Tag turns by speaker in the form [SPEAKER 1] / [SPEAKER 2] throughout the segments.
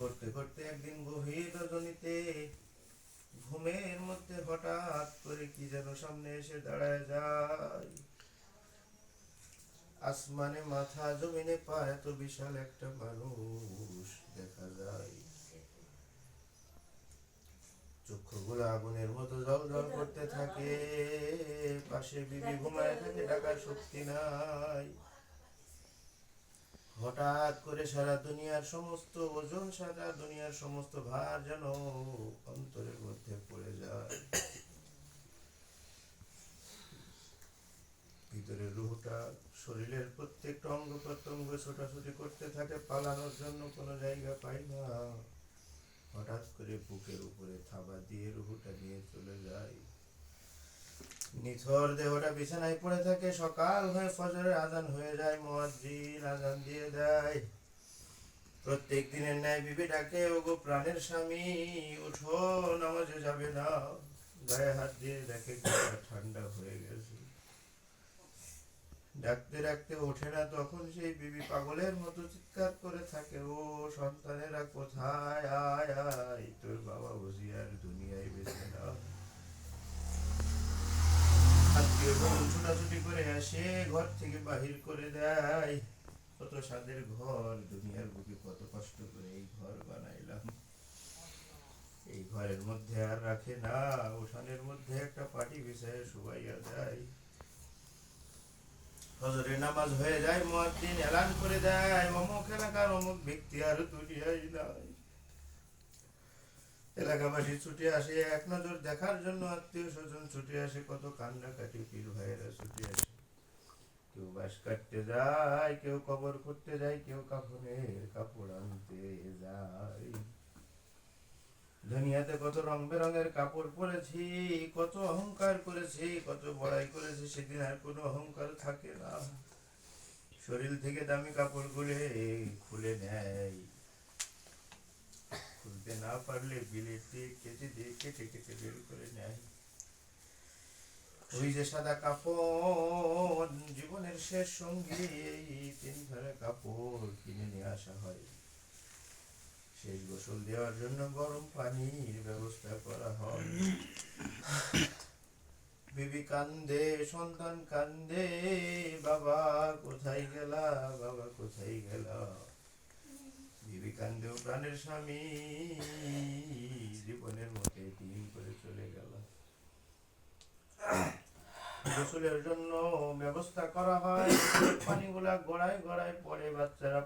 [SPEAKER 1] করতে করতে একদিন গভীর রজনীতে ঘুমের মধ্যে হঠাৎ করে কি যেন সামনে এসে দাঁড়ায় যায়। আসমানে মাথা, জমিনে পা, এত বিশাল একটা মানুষ দেখা যায়। চক্ষুগুলো আগুনের মতো জল জল করতে থাকে, পাশে বিবি ঘুমায় থাকে, ডাকার শক্তি নাই। হঠাৎ করে সারা দুনিয়ার সমস্ত ওজন সারা দুনিয়ার সমস্ত ভার যেন অন্তরের মধ্যে পড়ে যায়। ভিতরের রুহটা শরীরের প্রত্যেকটা অঙ্গ প্রত্যঙ্গ ছোটাছুটি করতে থাকে, পালানোর জন্য কোনো জায়গা পাই না। হঠাৎ করে বুকের উপরে থাবা দিয়ে রুহুটা নিয়ে চলে যায়। নিথর দেহটা বিছানায় পড়ে থাকে, সকাল হয়ে ফজরের আজান হয়ে যায়, মুয়াজ্জিন আজান দিয়ে দেয়। প্রত্যেক দিনের ন্যায় বিবি ডাকে ওগো প্রাণের স্বামী, উঠো, নামাজে যাবে না। গায়ে হাত দিয়ে দেখে ঠান্ডা হয়ে গেছে। ডাকতে ডাকতে ওঠে না, তখন সেই বিবি পাগলের মতো চিৎকার করে থাকে, ও, সন্তানেরা কোথায় আয় আয় তোর বাবা বুঝি আর দুনিয়ায় বেঁচে না এই ঘরের মধ্যে আর রাখে না উঠানের মধ্যে একটা পাটি বিছায় শুবাইয়া যায়। হজরের নামাজ হয়ে যায়, মুয়াজ্জিন এলান করে দেয় অমুক এলাকার অমুক ব্যক্তি আর দুনিয়ায় নাই। এলাকাবাসী ছুটে আসে। এক নজর দেখার জন্য আত্মীয় স্বজন ছুটে আসে। কত কান্নাকাটি পীর ভাইয়েরা ছুটে আসে। কেউ বাস কাটতে যায়, কেউ কবর করতে যায়, কেউ কাফনের কাপড় আনতে যায়। দুনিয়াতে কত রং বেরঙের কাপড় পরেছি, কত অহংকার করেছি, কত বড়াই করেছি, সেদিন আর কোনো অহংকার থাকে না। শরীর থেকে দামি কাপড় গুলে খুলে নেয় খুলতে না পারলে বিলেট দিয়ে কেটে দিয়ে কেটে কেটে বের করে নেয়। ওই যে সাদা কাপড়, জীবনের শেষ সঙ্গী তিন ধারে কাপড় কিনে নিয়ে আসা হয়। শেষ গোসল দেওয়ার জন্য গরম পানির ব্যবস্থা করা হয়। বিবি কান্দে, সন্তান কান্দে, বাবা কোথায় গেলা, বাবা কোথায় গেলা? প্রাণের স্বামী, জীবনের মধ্যে দিন করে চলে গেল। গোসলের জন্য ব্যবস্থা করা হয়। পানিগুলা বাচ্চারা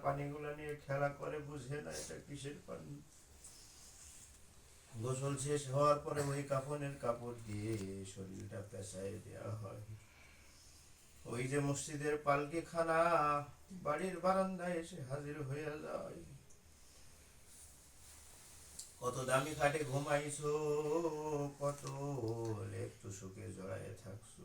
[SPEAKER 1] নিয়ে খেলা করে, বুঝে না এটা কিসের পানি। গোসল শেষ হওয়ার পরে ওই কাফনের কাপড় দিয়ে শরীরটা দেওয়া হয়। ওই যে মসজিদের পালকি খানা বাড়ির বারান্দায় এসে হাজির হয়ে যায়। কত দামি খাটে ঘুমাইছো কত একটু সুখে জড়ায় থাকছো।